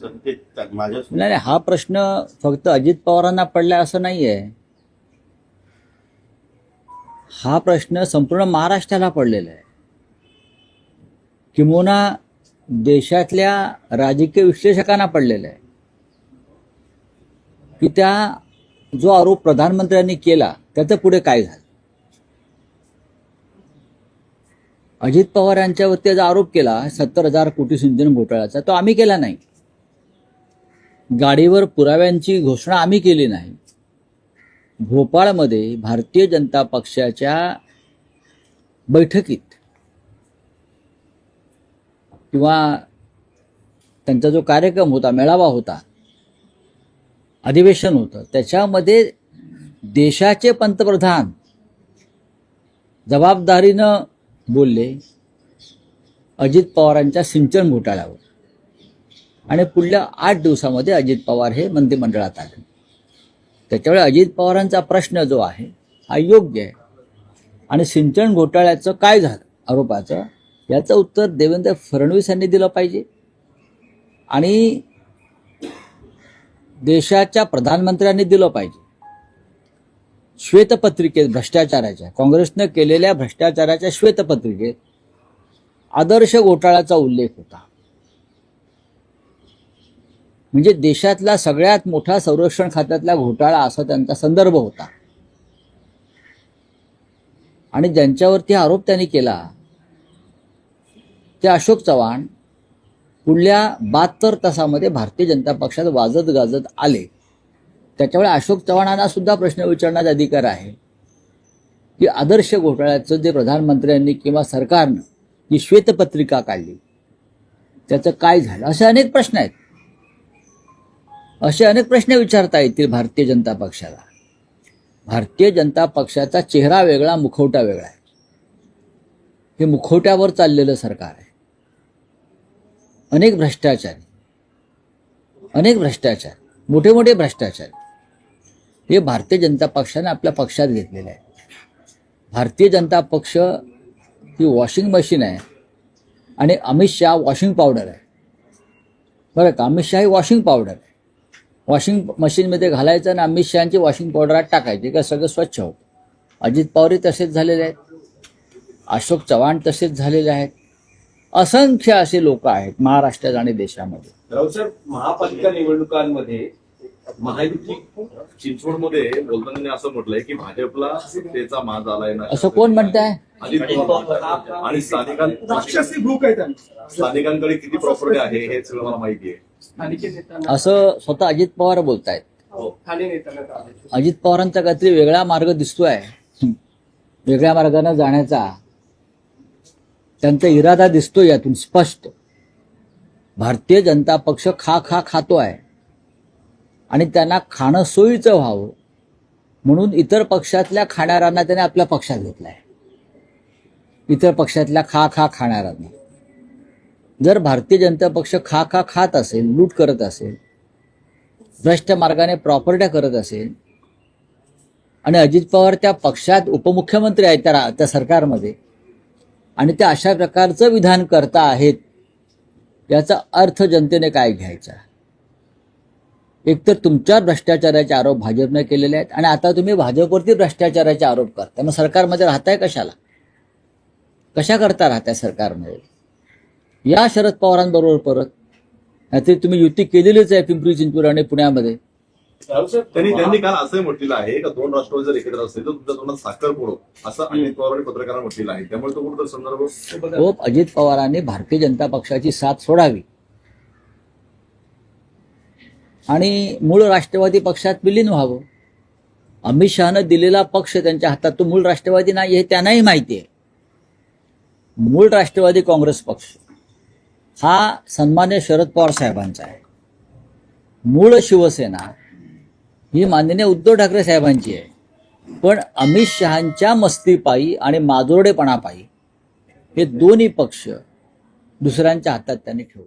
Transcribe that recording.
सत्तेत माझ्या नाही नाही, हा प्रश्न फक्त अजित पवारांना पडलाय असं नाहीये. हा प्रश्न संपूर्ण महाराष्ट्राला पडलेला आहे. किंबहुना देशातल्या राजकीय विश्लेषकांना पडलेला आहे. की त्या जो आरोप प्रधानमंत्र्यांनी केला त्याचं पुढे काय झालं? अजित पवार यांच्यावरती जो आरोप केला सत्तर हजार कोटी सिंचन घोटाळ्याचा तो आम्ही केला नाही. गाडीवर पुराव्यांची घोषणा आम्ही केली नाही. भोपाळमध्ये भारतीय जनता पक्षाच्या बैठकीत किंवा त्यांचा जो कार्यक्रम होता मेळावा होता अधिवेशन होतं त्याच्यामध्ये देशाचे पंतप्रधान जबाबदारीनं बोलले अजित पवारांच्या सिंचन घोटाळ्यावर. आणि पुढल्या आठ दिवसामध्ये अजित पवार हे मंत्रिमंडळात आले. त्याच्यामुळे अजित पवारांचा प्रश्न जो आहे हा योग्य आहे. आणि सिंचन घोटाळ्याचं काय झालं आरोपाचं याचं उत्तर देवेंद्र फडणवीस यांनी दिलं पाहिजे. आणि देशाच्या प्रधानमंत्र्यांनी दिलं पाहिजे. श्वेतपत्रिकेत भ्रष्टाचाराच्या काँग्रेसनं केलेल्या भ्रष्टाचाराच्या श्वेतपत्रिकेत आदर्श घोटाळ्याचा उल्लेख होता. म्हणजे देशातला सगळ्यात मोठा संरक्षण खात्यातला घोटाळा असा त्यांचा संदर्भ होता. आणि ज्यांच्यावरती आरोप त्यांनी केला ते अशोक चव्हाण पुढल्या बहात्तर तासामध्ये भारतीय जनता पक्षात वाजत गाजत आले. त्याच्यामुळे अशोक चव्हाणांना सुद्धा प्रश्न विचारण्याचा अधिकार आहे की आदर्श घोटाळ्याचं जे प्रधानमंत्र्यांनी किंवा सरकारनं जी श्वेतपत्रिका काढली त्याचं काय झालं? असे अनेक प्रश्न आहेत. असे अनेक प्रश्न विचारता येतील भारतीय जनता पक्षाला. भारतीय जनता पक्षाचा चेहरा वेगळा मुखवटा वेगळा आहे. हे मुखवट्यावर चाललेलं सरकार आहे. अनेक भ्रष्टाचारी अनेक भ्रष्टाचार मोठे मोठे भ्रष्टाचार हे भारतीय जनता पक्षाने आपल्या पक्षात घेतलेले आहे भारतीय जनता पक्ष ही वॉशिंग मशीन आहे आणि अमित शहा वॉशिंग पावडर आहे. बरं का? अमित शहा ही वॉशिंग पावडर आहे. वॉशिंग मशीनमध्ये घालायचं आणि अमित शहाची वॉशिंग पावडर आत टाकायची का सगळं स्वच्छ होतं. अजित पवारही तसेच झालेले आहेत. अशोक चव्हाण तसेच झालेले आहेत. असंख्य असे लोक आहेत महाराष्ट्रात आणि देशामध्ये. महापालिका निवडणुकांमध्ये महायुती चिंचवडमध्ये बोलताना असं म्हटलंय की भाजपला सत्तेचा माज आलाय ना. असं कोण म्हणताय? अजित पवार. आणि स्थानिकांकडे किती प्रॉपर्टी आहे हे सगळं मला माहिती आहे. असं स्वतः अजित पवार बोलतायत. नेत्यांना अजित पवारांचा काहीतरी वेगळा मार्ग दिसतोय. वेगळ्या मार्गाने जाण्याचा. त्यांचा इरादा दिसतोय यातून स्पष्ट. भारतीय जनता पक्ष खा खा खातो आहे आणि त्यांना खाणं सोयीचं व्हावं. म्हणून इतर पक्षातल्या खाणाऱ्यांना त्याने आपल्या पक्षात घेतलाय. इतर पक्षातल्या खा खा खाणाऱ्यांना. जर भारतीय जनता पक्ष खा खा खात असेल लूट करत असेल भ्रष्ट मार्गाने प्रॉपर्ट्या करत असेल आणि अजित पवार त्या पक्षात उपमुख्यमंत्री आहेत त्या त्या सरकारमध्ये आणि ते अशा प्रकारचं विधान करता आहेत याचा अर्थ जनतेने काय घ्यायचा? एकतर तुमच्यावर भ्रष्टाचाराचे आरोप भाजपने केलेले आहेत आणि आता तुम्ही भाजपवरती भ्रष्टाचाराचे आरोप करता. मग सरकारमध्ये राहताय कशाला? कशा करता राहताय सरकारमध्ये? या शरद पवारांबरोबर परत नाहीतरी तुम्ही युती केलेलीच आहे पिंपरी चिंचवड आणि पुण्यामध्ये. त्यांनी त्यांनी काल असंही म्हटलेलं आहे का दोन राष्ट्रवादी जर एकत्र असतील तर तुमच्या तोंडात साखर पडो असं अजित पवारांनी पत्रकारांना म्हटलेलं आहे. त्यामुळे तो कुठं संदर्भ अजित पवारांनी भारतीय जनता पक्षाची साथ सोडावी. आणि मूळ राष्ट्रवादी पक्षात विलीन व्हावं. अमित शहानं दिलेला पक्ष त्यांच्या हातात तो मूळ राष्ट्रवादी नाही हे त्यांनाही माहिती आहे मूळ राष्ट्रवादी काँग्रेस पक्ष हा सन्मान्य शरद पवार साहेबांचा आहे. मूळ शिवसेना ही माननीय उद्धव ठाकरे साहेबांची आहे. पण अमित शहांच्या मस्तीपायी आणि माजोरडेपणापायी हे दोन्ही पक्ष दुसऱ्यांच्या हातात त्यांनी ठेवले.